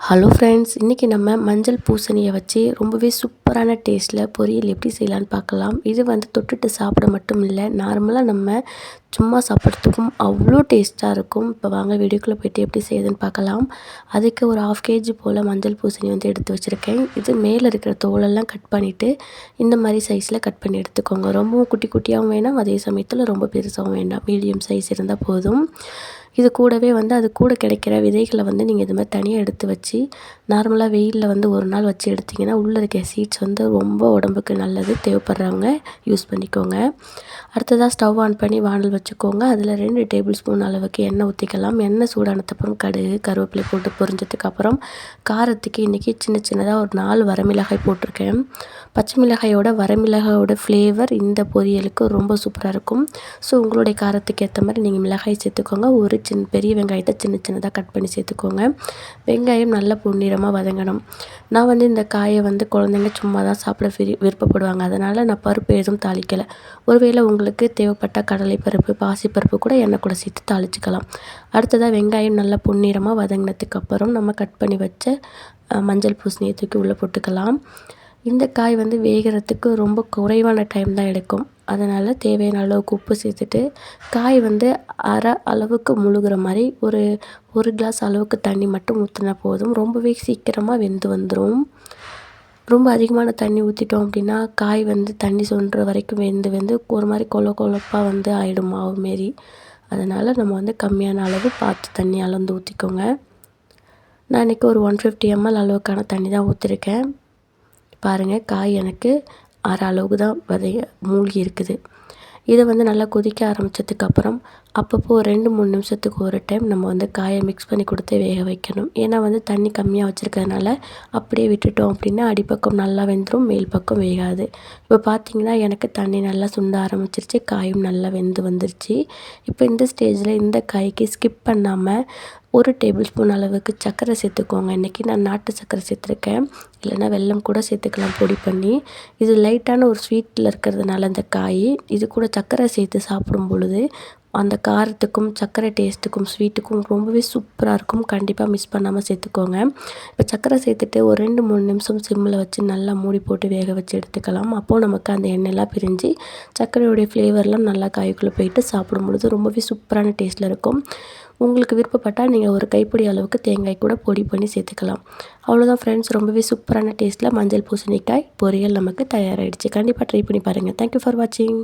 Hello friends இன்றைக்கி நம்ம மஞ்சள் பூசணியை வச்சு ரொம்பவே சூப் சூப்பரான டேஸ்ட்டில் பொரியல் எப்படி செய்யலான்னு பார்க்கலாம். இது வந்து தொட்டுட்டு சாப்பிட மட்டும் இல்லை நார்மலாக நம்ம சும்மா சாப்பிட்றதுக்கும் அவ்வளோ டேஸ்ட்டாக இருக்கும். இப்போ வாங்க வீடியோக்குள்ளே போய்ட்டு எப்படி செய்யுதுன்னு பார்க்கலாம். அதுக்கு ஒரு ஆஃப் கேஜி போல் மஞ்சள் பூசணி வந்து எடுத்து வச்சுருக்கேன். இது மேலே இருக்கிற தோலெல்லாம் கட் பண்ணிவிட்டு இந்த மாதிரி சைஸில் கட் பண்ணி எடுத்துக்கோங்க. ரொம்பவும் குட்டி குட்டியாகவும் வேணாம் அதே சமயத்தில் ரொம்ப பெருசாகவும் வேண்டாம். மீடியம் சைஸ் இருந்தால் போதும். இது கூடவே வந்து அது கூட கிடைக்கிற விதைகளை வந்து நீங்கள் இது மாதிரி தனியாக எடுத்து வச்சு நார்மலாக வெயிலில் வந்து ஒரு நாள் வச்சு எடுத்திங்கன்னா உள்ளே இருக்க சீட்ஸ் வந்து ரொம்ப உடம்புக்கு நல்லது தேவைப்படுறவங்க யூஸ் பண்ணிக்கோங்க. அடுத்ததாக ஸ்டவ் ஆன் பண்ணி வானல் வச்சுக்கோங்க. அதில் ரெண்டு டேபிள் ஸ்பூன் அளவுக்கு எண்ணெய் ஊற்றிக்கலாம் எண்ணெய் சூடானதுக்கப்புறம் கடுகு கருவேப்பிலை போட்டு பொரிஞ்சதுக்கப்புறம் காரத்துக்கு இன்றைக்கி சின்ன சின்னதாக ஒரு நாலு வரமிளகாய் போட்டிருக்கேன். பச்சை மிளகாயோட வரமிளகாயோட ஃப்ளேவர் இந்த பொரியலுக்கு ரொம்ப சூப்பராக இருக்கும். ஸோ உங்களுடைய காரத்துக்கு ஏற்ற மாதிரி நீங்கள் மிளகாய் சேர்த்துக்கோங்க. ஒரு சின்ன பெரிய வெங்காயத்தை சின்ன சின்னதாக கட் பண்ணி சேர்த்துக்கோங்க. வெங்காயம் நல்லா பொன்னிறமாக வதங்கணும். நான் வந்து இந்த காயை வந்து குழந்தைங்க சும்மா தான் சாப்பிட விரி விருப்பப்படுவாங்க. அதனால் நான் பருப்பு எதுவும் தாளிக்கலை. ஒருவேளை உங்களுக்கு தேவைப்பட்ட கடலைப்பருப்பு பாசிப்பருப்பு கூட எண்ணெய் கூட சேர்த்து தாளிச்சிக்கலாம். அடுத்ததாக வெங்காயம் நல்லா பொன்னிறமாக வதங்கினதுக்கப்புறம் நம்ம கட் பண்ணி வச்ச மஞ்சள் பூசணியை தூக்கி உள்ளே போட்டுக்கலாம். இந்த காய் வந்து வேகிறதுக்கு ரொம்ப குறைவான டைம் தான் எடுக்கும். அதனால் தேவையான அளவுக்கு உப்பு சேர்த்துட்டு காய் வந்து அரை அளவுக்கு முழுகிற மாதிரி ஒரு ஒரு கிளாஸ் அளவுக்கு தண்ணி மட்டும் ஊற்றினா போதும். ரொம்பவே சீக்கிரமாக வெந்து வந்துடும் ரொம்ப அதிகமான தண்ணி ஊற்றிட்டோம் அப்படின்னா காய் வந்து தண்ணி சொன்ற வரைக்கும் வெந்து வெந்து ஒரு மாதிரி கொல கொலப்பாக வந்து ஆகிடும் மாவு மாரி. அதனால் நம்ம வந்து கம்மியான அளவு பார்த்து தண்ணி அளந்து ஊற்றிக்கோங்க நான் இன்றைக்கி ஒரு ஒன் ஃபிஃப்டி எம்எல் அளவுக்கான தண்ணி தான் ஊற்றிருக்கேன் பாருங்கள் காய் எனக்கு அரை அளவுக்கு தான் விதைய மூழ்கி இருக்குது. இதை வந்து நல்லா கொதிக்க ஆரம்பித்ததுக்கப்புறம் அப்பப்போ ஒரு ரெண்டு மூணு நிமிஷத்துக்கு ஒரு டைம் நம்ம வந்து காயை மிக்ஸ் பண்ணி கொடுத்து வேக வைக்கணும். ஏன்னா வந்து தண்ணி கம்மியாக வச்சுருக்கறதுனால அப்படியே விட்டுட்டோம் அப்படின்னா அடிப்பக்கம் நல்லா வெந்துடும் மேல் பக்கம் வேகாது. இப்போ பார்த்திங்கன்னா எனக்கு தண்ணி நல்லா சுண்ட ஆரம்பிச்சிருச்சு காயும் நல்லா வெந்து வந்துருச்சு. இப்போ இந்த ஸ்டேஜில் இந்த காய்க்கு ஸ்கிப் பண்ணாமல் ஒரு டேபிள் ஸ்பூன் அளவுக்கு சர்க்கரை சேர்த்துக்கோங்க. இன்றைக்கி நான் நாட்டு சர்க்கரை சேர்த்துருக்கேன். இல்லைனா வெல்லம் கூட சேர்த்துக்கலாம் பொடி பண்ணி. இது லைட்டான ஒரு ஸ்வீட்டில் இருக்கிறதுனால அந்த காய் இது கூட சர்க்கரை சேர்த்து சாப்பிடும் பொழுது அந்த காரத்துக்கும் சர்க்கரை டேஸ்ட்டுக்கும் ஸ்வீட்டுக்கும் ரொம்பவே சூப்பராக இருக்கும். கண்டிப்பாக மிஸ் பண்ணாமல் சேர்த்துக்கோங்க. இப்போ சர்க்கரை சேர்த்துட்டு ஒரு ரெண்டு மூணு நிமிஷம் சிம்மில் வச்சு நல்லா மூடி போட்டு வேக வச்சு எடுத்துக்கலாம். அப்போது நமக்கு அந்த எண்ணெயெல்லாம் பிரிஞ்சு சர்க்கரையோடைய ஃப்ளேவர்லாம் நல்லா காய்க்குள்ளே போயிட்டு சாப்பிடும் பொழுது ரொம்பவே சூப்பரான டேஸ்ட்டில் இருக்கும். உங்களுக்கு விருப்பப்பட்டால் நீங்கள் ஒரு கைப்பிடி அளவுக்கு தேங்காய் கூட பொடி பண்ணி சேர்த்துக்கலாம். அவ்வளோதான் ஃப்ரெண்ட்ஸ் ரொம்பவே சூப்பரான டேஸ்ட்டில் மஞ்சள் பூசணிக்காய் பொரியல் நமக்கு தயாராகிடுச்சு கண்டிப்பாக ட்ரை பண்ணி பாருங்கள் தேங்க்யூ ஃபார் வாட்சிங்